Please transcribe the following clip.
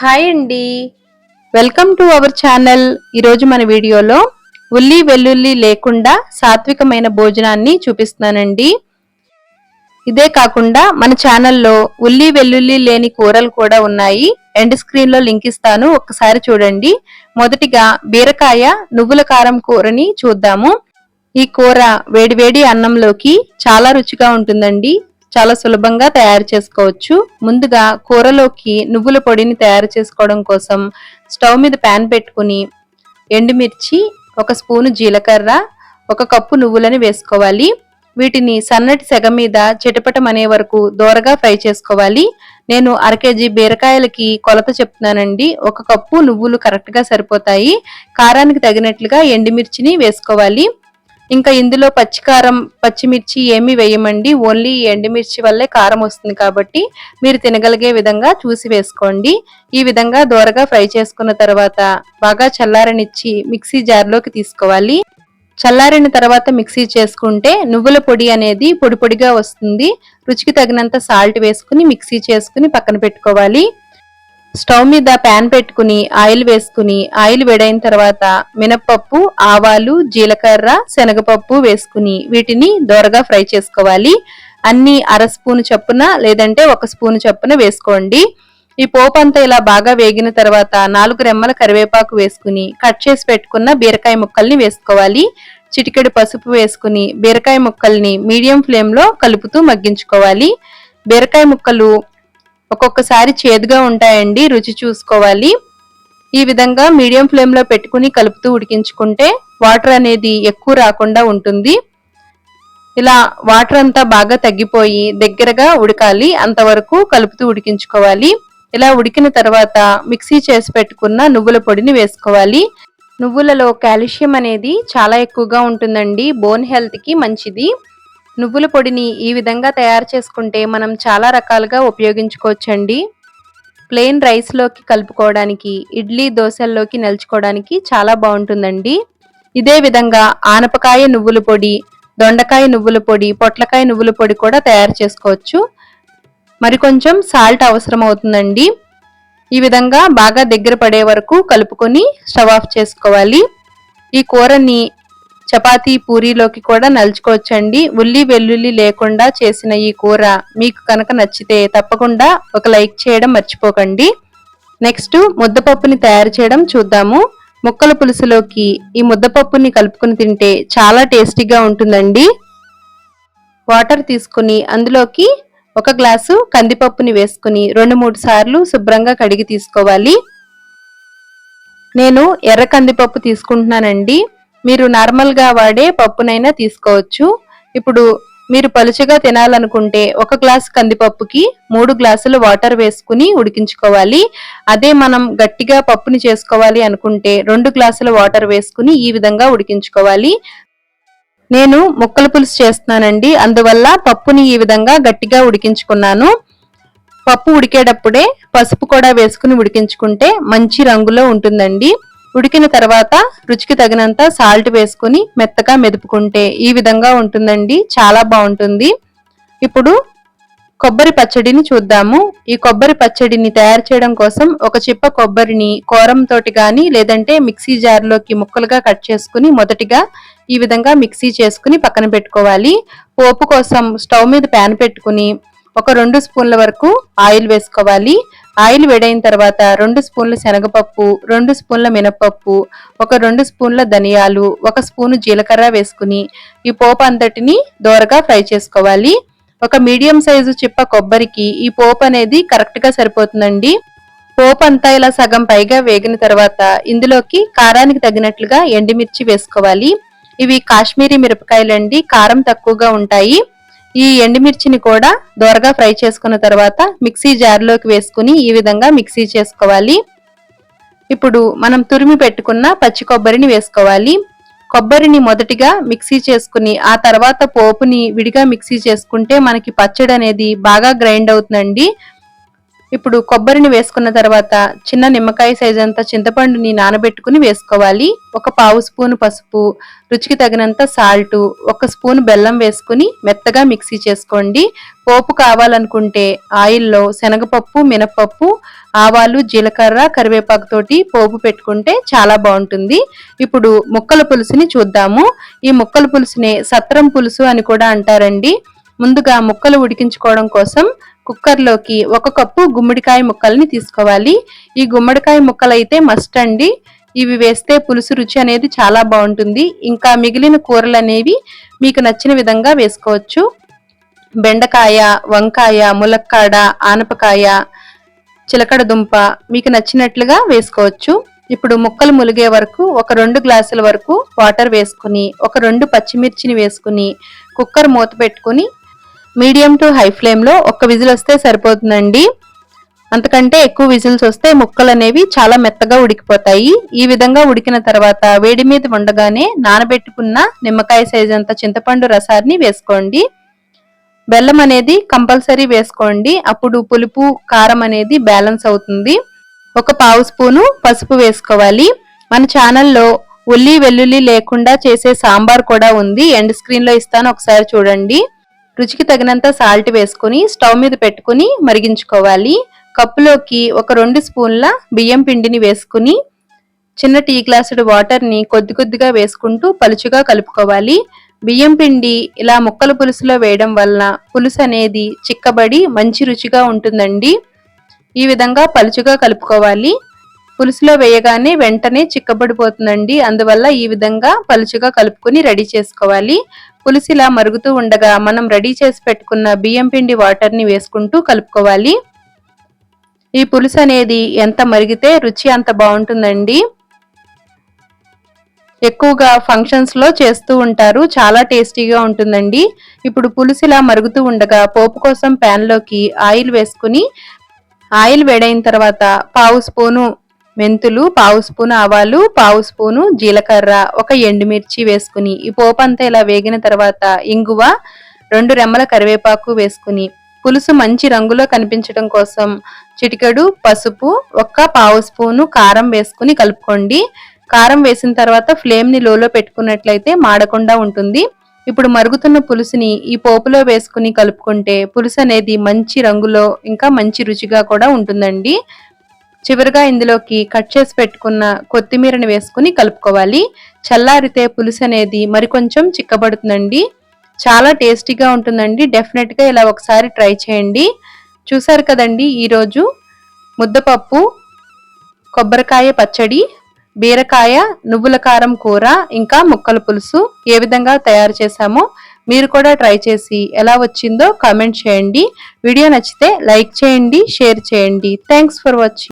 Hi అండి. Welcome to our channel ఈరోజు మన వీడియోలో ఉల్లి వెల్లుల్లి లేకుండా సాత్వికమైన భోజనాన్ని చూపిస్తున్నానండి. ఇదే కాకుండా మన ఛానల్లో ఉల్లి వెల్లుల్లి లేని కూరలు కూడా ఉన్నాయి. ఎండ్ స్క్రీన్లో లింక్ ఇస్తాను. ఒకసారి చూడండి. మొదటిగా బీరకాయ నువ్వుల కారం కూరని చూద్దాము. ఈ కూర వేడివేడి అన్నంలోకి చాలా రుచిగా ఉంటుందండి. చాలా సులభంగా తయారు చేసుకోవచ్చు. ముందుగా కూరలోకి నువ్వుల పొడిని తయారు చేసుకోవడం కోసం స్టవ్ మీద ప్యాన్ పెట్టుకుని ఎండుమిర్చి ఒక స్పూను జీలకర్ర ఒక కప్పు నువ్వులని వేసుకోవాలి. వీటిని సన్నటి సెగ మీద చిటపటమనే వరకు దోరగా ఫ్రై చేసుకోవాలి. నేను అర కేజీ బీరకాయలకి కొలత చెప్తున్నానండి. ఒక కప్పు నువ్వులు కరెక్ట్గా సరిపోతాయి. కారానికి తగినట్లుగా ఎండుమిర్చిని వేసుకోవాలి. ఇంకా ఇందులో పచ్చికారం పచ్చిమిర్చి ఏమీ వేయమండి. ఓన్లీ ఎండుమిర్చి వల్లే కారం వస్తుంది కాబట్టి మీరు తినగలిగే విధంగా చూసి వేసుకోండి. ఈ విధంగా దోరగా ఫ్రై చేసుకున్న తర్వాత బాగా చల్లారనిచ్చి మిక్సీ జార్లోకి తీసుకోవాలి. చల్లారిన తర్వాత మిక్సీ చేసుకుంటే నువ్వుల పొడి అనేది పొడి పొడిగా వస్తుంది. రుచికి తగినంత సాల్ట్ వేసుకుని మిక్సీ చేసుకుని పక్కన పెట్టుకోవాలి. స్టవ్ మీద ప్యాన్ పెట్టుకుని ఆయిల్ వేసుకుని ఆయిల్ వేడైన తర్వాత మినప్పప్పు ఆవాలు జీలకర్ర శనగపప్పు వేసుకుని వీటిని దోరగా ఫ్రై చేసుకోవాలి. అన్ని అర స్పూన్ చొప్పున లేదంటే ఒక స్పూన్ చొప్పున వేసుకోండి. ఈ పోపు అంతా ఇలా బాగా వేగిన తర్వాత నాలుగు రెమ్మల కరివేపాకు వేసుకుని కట్ చేసి పెట్టుకున్న బీరకాయ ముక్కల్ని వేసుకోవాలి. చిటికెడు పసుపు వేసుకుని బీరకాయ ముక్కల్ని మీడియం ఫ్లేమ్లో కలుపుతూ మగ్గించుకోవాలి. బీరకాయ ముక్కలు ఒక్కొక్కసారి చేదుగా ఉంటాయండి రుచి చూసుకోవాలి. ఈ విధంగా మీడియం ఫ్లేమ్లో పెట్టుకుని కలుపుతూ ఉడికించుకుంటే వాటర్ అనేది ఎక్కువ రాకుండా ఉంటుంది. ఇలా వాటర్ అంతా బాగా తగ్గిపోయి దగ్గరగా ఉడకాలి అంతవరకు కలుపుతూ ఉడికించుకోవాలి. ఇలా ఉడికిన తర్వాత మిక్సీ చేసి పెట్టుకున్న నువ్వుల పొడిని వేసుకోవాలి. నువ్వులలో కాల్షియం అనేది చాలా ఎక్కువగా ఉంటుందండి బోన్ హెల్త్కి మంచిది. నువ్వుల పొడిని ఈ విధంగా తయారు చేసుకుంటే మనం చాలా రకాలుగా ఉపయోగించుకోవచ్చండి. ప్లెయిన్ రైస్లోకి కలుపుకోవడానికి ఇడ్లీ దోశల్లోకి నలుచుకోవడానికి చాలా బాగుంటుందండి. ఇదే విధంగా ఆనపకాయ నువ్వుల పొడి దొండకాయ నువ్వుల పొడి పొట్లకాయ నువ్వుల పొడి కూడా తయారు చేసుకోవచ్చు. మరి కొంచెం సాల్ట్ అవసరం అవుతుందండి. ఈ విధంగా బాగా దగ్గర పడే వరకు కలుపుకొని స్టవ్ ఆఫ్ చేసుకోవాలి. ఈ కూరని చపాతీ పూరీలోకి కూడా నలుచుకోవచ్చండి. ఉల్లి వెల్లుల్లి లేకుండా చేసిన ఈ కూర మీకు కనుక నచ్చితే తప్పకుండా ఒక లైక్ చేయడం మర్చిపోకండి. నెక్స్ట్ ముద్దపప్పుని తయారు చేయడం చూద్దాము. ముక్కల పులుసులోకి ఈ ముద్దపప్పుని కలుపుకుని తింటే చాలా టేస్టీగా ఉంటుందండి. వాటర్ తీసుకుని అందులోకి ఒక గ్లాసు కందిపప్పుని వేసుకుని రెండు మూడు సార్లు శుభ్రంగా కడిగి తీసుకోవాలి. నేను ఎర్ర కందిపప్పు తీసుకుంటున్నానండి. మీరు నార్మల్గా వాడే పప్పునైనా తీసుకోవచ్చు. ఇప్పుడు మీరు పలుచగా తినాలనుకుంటే ఒక గ్లాస్ కందిపప్పుకి మూడు గ్లాసులు వాటర్ వేసుకుని ఉడికించుకోవాలి. అదే మనం గట్టిగా పప్పుని చేసుకోవాలి అనుకుంటే రెండు గ్లాసుల వాటర్ వేసుకుని ఈ విధంగా ఉడికించుకోవాలి. నేను ముక్కల పులుసు చేస్తున్నానండి. అందువల్ల పప్పుని ఈ విధంగా గట్టిగా ఉడికించుకున్నాను. పప్పు ఉడికేటప్పుడే పసుపు కూడా వేసుకుని ఉడికించుకుంటే మంచి రంగులో ఉంటుందండి. ఉడికిన తర్వాత రుచికి తగినంత సాల్ట్ వేసుకుని మెత్తగా మెదుపుకుంటే ఈ విధంగా ఉంటుందండి. చాలా బాగుంటుంది. ఇప్పుడు కొబ్బరి పచ్చడిని చూద్దాము. ఈ కొబ్బరి పచ్చడిని తయారు చేయడం కోసం ఒక చిప్ప కొబ్బరిని కోరంతోటి కానీ లేదంటే మిక్సీ జార్లోకి ముక్కలుగా కట్ చేసుకుని మొదటిగా ఈ విధంగా మిక్సీ చేసుకుని పక్కన పెట్టుకోవాలి. పోపు కోసం స్టవ్ మీద ప్యాన్ పెట్టుకుని ఒక రెండు స్పూన్ల వరకు ఆయిల్ వేసుకోవాలి. ఆయిల్ వేడైన తర్వాత రెండు స్పూన్ల శనగపప్పు రెండు స్పూన్ల మినపప్పు ఒక రెండు స్పూన్ల ధనియాలు ఒక స్పూను జీలకర్ర వేసుకుని ఈ పోపు అంతటిని దోరగా ఫ్రై చేసుకోవాలి. ఒక మీడియం సైజు చిప్ప కొబ్బరికి ఈ పోపు అనేది కరెక్ట్గా సరిపోతుందండి. పోపు అంతా ఇలా సగం పైగా వేగిన తర్వాత ఇందులోకి కారానికి తగినట్లుగా ఎండిమిర్చి వేసుకోవాలి. ఇవి కాశ్మీరీ మిరపకాయలండి కారం తక్కువగా ఉంటాయి. ఈ ఎండుమిర్చిని కూడా దోరగా ఫ్రై చేసుకున్న తర్వాత మిక్సీ జార్లోకి వేసుకుని ఈ విధంగా మిక్సీ చేసుకోవాలి. ఇప్పుడు మనం తురిమి పెట్టుకున్న పచ్చి కొబ్బరిని వేసుకోవాలి. కొబ్బరిని మొదటిగా మిక్సీ చేసుకుని ఆ తర్వాత పోపుని విడిగా మిక్సీ చేసుకుంటే మనకి పచ్చడి అనేది బాగా గ్రైండ్ అవుతుందండి. ఇప్పుడు కొబ్బరిని వేసుకున్న తర్వాత చిన్న నిమ్మకాయ సైజ్ అంత చింతపండుని నానబెట్టుకుని వేసుకోవాలి. ఒక పావు స్పూన్ పసుపు రుచికి తగినంత సాల్ట్ ఒక స్పూన్ బెల్లం వేసుకుని మెత్తగా మిక్సీ చేసుకోండి. పోపు కావాలనుకుంటే ఆయిల్లో శనగపప్పు మినపప్పు ఆవాలు జీలకర్ర కరివేపాకు తోటి పోపు పెట్టుకుంటే చాలా బాగుంటుంది. ఇప్పుడు ముక్కల పులుసుని చూద్దాము. ఈ ముక్కల పులుసునే సత్రం పులుసు అని కూడా అంటారండి. ముందుగా ముక్కలు ఉడికించుకోవడం కోసం కుక్కర్లోకి ఒక కప్పు గుమ్మడికాయ ముక్కల్ని తీసుకోవాలి. ఈ గుమ్మడికాయ ముక్కలు అయితే మస్ట్ అండి. ఇవి వేస్తే పులుసు రుచి అనేది చాలా బాగుంటుంది. ఇంకా మిగిలిన కూరలు అనేవి మీకు నచ్చిన విధంగా వేసుకోవచ్చు. బెండకాయ వంకాయ ములక్కాడ ఆనపకాయ చిలకడ దుంప మీకు నచ్చినట్లుగా వేసుకోవచ్చు. ఇప్పుడు ముక్కలు ములిగే వరకు ఒక రెండు గ్లాసుల వరకు వాటర్ వేసుకుని ఒక రెండు పచ్చిమిర్చిని వేసుకుని కుక్కర్ మూత పెట్టుకుని మీడియం టు హై ఫ్లేమ్లో ఒక్క విజిల్ వస్తే సరిపోతుందండి. అంతకంటే ఎక్కువ విజిల్స్ వస్తే ముక్కలు అనేవి చాలా మెత్తగా ఉడికిపోతాయి. ఈ విధంగా ఉడికిన తర్వాత వేడి మీద ఉండగానే నానబెట్టుకున్న నిమ్మకాయ సైజ్ అంత చింతపండు రసాన్ని వేసుకోండి. బెల్లం అనేది కంపల్సరీ వేసుకోండి. అప్పుడు పులుపు కారం అనేది బ్యాలెన్స్ అవుతుంది. ఒక పావు స్పూను పసుపు వేసుకోవాలి. మన ఛానల్లో ఉల్లి వెల్లుల్లి లేకుండా చేసే సాంబార్ కూడా ఉంది. ఎండ్ స్క్రీన్లో ఇస్తాను. ఒకసారి చూడండి. రుచికి తగినంత సాల్ట్ వేసుకుని స్టవ్ మీద పెట్టుకుని మరిగించుకోవాలి. కప్పులోకి ఒక రెండు స్పూన్ల బియ్యం పిండిని వేసుకుని చిన్న టీ గ్లాసుడు వాటర్ని కొద్ది కొద్దిగా వేసుకుంటూ పలుచుగా కలుపుకోవాలి. బియ్యం పిండి ఇలా ముక్కల పులుసులో వేయడం వలన పులుసు అనేది చిక్కబడి మంచి రుచిగా ఉంటుందండి. ఈ విధంగా పలుచుగా కలుపుకోవాలి. పులుసులో వేయగానే వెంటనే చిక్కబడిపోతుందండి. అందువల్ల ఈ విధంగా పలుచుగా కలుపుకొని రెడీ చేసుకోవాలి. పులుసు ఇలా మరుగుతూ ఉండగా మనం రెడీ చేసి పెట్టుకున్న బియ్యం పిండి వాటర్ని వేసుకుంటూ కలుపుకోవాలి. ఈ పులుసు అనేది ఎంత మరిగితే రుచి అంత బాగుంటుందండి. ఎక్కువగా ఫంక్షన్స్లో చేస్తూ ఉంటారు చాలా టేస్టీగా ఉంటుందండి. ఇప్పుడు పులుసు ఇలా మరుగుతూ ఉండగా పోపు కోసం ప్యాన్లోకి ఆయిల్ వేసుకుని ఆయిల్ వేడైన తర్వాత పావు స్పూను మెంతులు పావు స్పూన్ ఆవాలు పావు స్పూను జీలకర్ర ఒక ఎండుమిర్చి వేసుకుని ఈ పోపు అంతా ఇలా వేగిన తర్వాత ఇంగువ రెండు రెమ్మల కరివేపాకు వేసుకుని పులుసు మంచి రంగులో కనిపించడం కోసం చిటికెడు పసుపు ఒక్క పావు స్పూను కారం వేసుకుని కలుపుకోండి. కారం వేసిన తర్వాత ఫ్లేమ్ని లోలో పెట్టుకున్నట్లయితే మాడకుండా ఉంటుంది. ఇప్పుడు మరుగుతున్న పులుసుని ఈ పోపులో వేసుకుని కలుపుకుంటే పులుసు అనేది మంచి రంగులో ఇంకా మంచి రుచిగా కూడా ఉంటుందండి. చివరిగా ఇందులోకి కట్ చేసి పెట్టుకున్న కొత్తిమీరని వేసుకుని కలుపుకోవాలి. చల్లారితే పులుసు అనేది మరికొంచెం చిక్కబడుతుందండి. చాలా టేస్టీగా ఉంటుందండి. డెఫినెట్గా ఇలా ఒకసారి ట్రై చేయండి. చూసారు కదండి ఈరోజు ముద్దపప్పు కొబ్బరికాయ పచ్చడి బీరకాయ నువ్వుల కారం కూర ఇంకా ముక్కల పులుసు ఏ విధంగా తయారు చేశామో మీరు కూడా ట్రై చేసి ఎలా వచ్చిందో కామెంట్ చేయండి. వీడియో నచ్చితే లైక్ చేయండి షేర్ చేయండి. Thanks for watching